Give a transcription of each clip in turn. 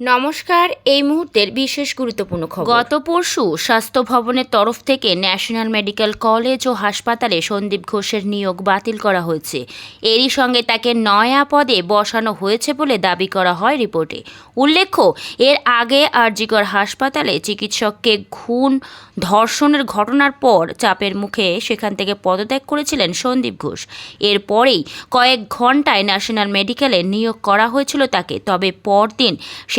নমস্কার, এই মুহূর্তের বিশেষ গুরুত্বপূর্ণ খবর। গত পরশু স্বাস্থ্য ভবনের তরফ থেকে ন্যাশনাল মেডিকেল কলেজ ও হাসপাতালে সন্দীপ ঘোষের নিয়োগ বাতিল করা হয়েছে। এরই সঙ্গে তাকে নয়া পদে বসানো হয়েছে বলে দাবি করা হয় রিপোর্টে। উল্লেখ্য, এর আগে আরজিকর হাসপাতালে চিকিৎসককে খুন, ধর্ষণের ঘটনার পর চাপের মুখে সেখান থেকে পদত্যাগ করেছিলেন সন্দীপ ঘোষ। এরপরেই কয়েক ঘন্টায় ন্যাশনাল মেডিকেলে নিয়োগ করা হয়েছিল তাকে। তবে পরদিন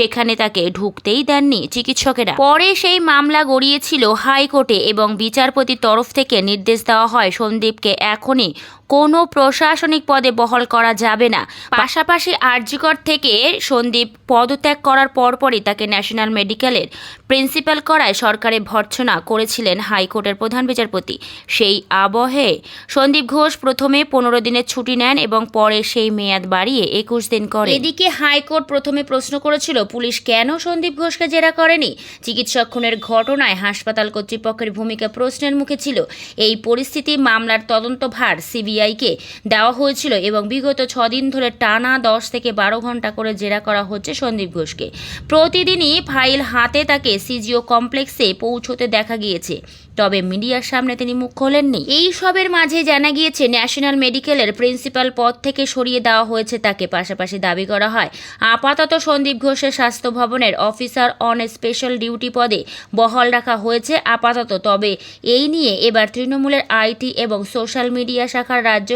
সেখানে তাকে ঢুকতেই দেননি চিকিৎসকেরা। পরে সেই মামলা গড়িয়েছিল হাইকোর্টে এবং বিচারপতির তরফ থেকে নির্দেশ দেওয়া হয় সন্দীপকে এখনই কোনো প্রশাসনিক পদে বহাল করা যাবে না। পাশাপাশি আরজিকর থেকে সন্দীপ পদত্যাগ করার পরপরই তাকে ন্যাশনাল মেডিকেলের প্রিন্সিপাল করায় সরকারে ভর্ৎসনা করেছিলেন হাইকোর্টের প্রধান বিচারপতি। সেই আবহে সন্দীপ ঘোষ প্রথমে পনেরো দিনের ছুটি নেন এবং পরে সেই মেয়াদ বাড়িয়ে একুশ দিন করে এদিকে হাইকোর্ট প্রথমে প্রশ্ন করেছিল, পুলিশ কেন সন্দীপ ঘোষকে জেরা করেনি? চিকিৎসক খুনের ঘটনায় হাসপাতাল কর্তৃপক্ষের ভূমিকা প্রশ্নের মুখে ছিল। এই পরিস্থিতি মামলার তদন্তভার সিবিআইকে দেওয়া হয়েছিল এবং বিগত ছদিন ধরে টানা দশ থেকে বারো ঘণ্টা করে জেরা করা হচ্ছে সন্দীপ ঘোষকে। প্রতিদিনই ফাইল হাতে তাকে সিজিও কমপ্লেক্সে পৌঁছতে দেখা গিয়েছে। তবে মিডিয়ার সামনে তিনি মুখ খোলেননি এই সবের মাঝে জানা গিয়েছে, ন্যাশনাল মেডিকেলের প্রিন্সিপাল পদ থেকে সরিয়ে দেওয়া হয়েছে তাকে। পাশাপাশি দাবি করা হয়, আপাতত সন্দীপ ঘোষের স্বাস্থ্য ভবনের অফিসার অন স্পেশাল ডিউটি পদে বহাল রাখা হয়েছে আপাতত। তবে এই নিয়ে এবার তৃণমূলের আইটি এবং সোশ্যাল মিডিয়া শাখার রাজ্য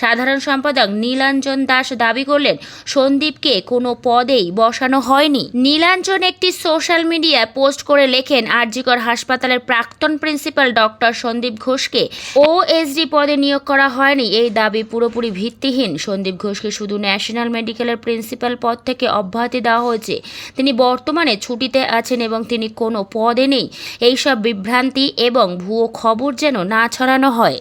সাধারণ সম্পাদক নীলাঞ্জন দাস দাবি করলেন, সন্দীপকে কোনো পদেই বসানো হয়নি। নীলাঞ্জন একটি সোশ্যাল মিডিয়ায় পোস্ট করে লেখেন, আরজিকর হাসপাতালের প্রাক্তন প্রিন্সিপাল ডক্টর সন্দীপ ঘোষকে ওএসডি পদে নিয়োগ করা হয়নি। এই দাবি পুরোপুরি ভিত্তিহীন। সন্দীপ ঘোষকে শুধু ন্যাশনাল মেডিকেলের প্রিন্সিপাল পদ থেকে অব্যাহতি দেওয়া হয়েছে। তিনি বর্তমানে ছুটিতে আছেন এবং তিনি কোনো পদে নেই। এইসব বিভ্রান্তি এবং ভুয়ো খবর যেন না ছড়ানো হয়।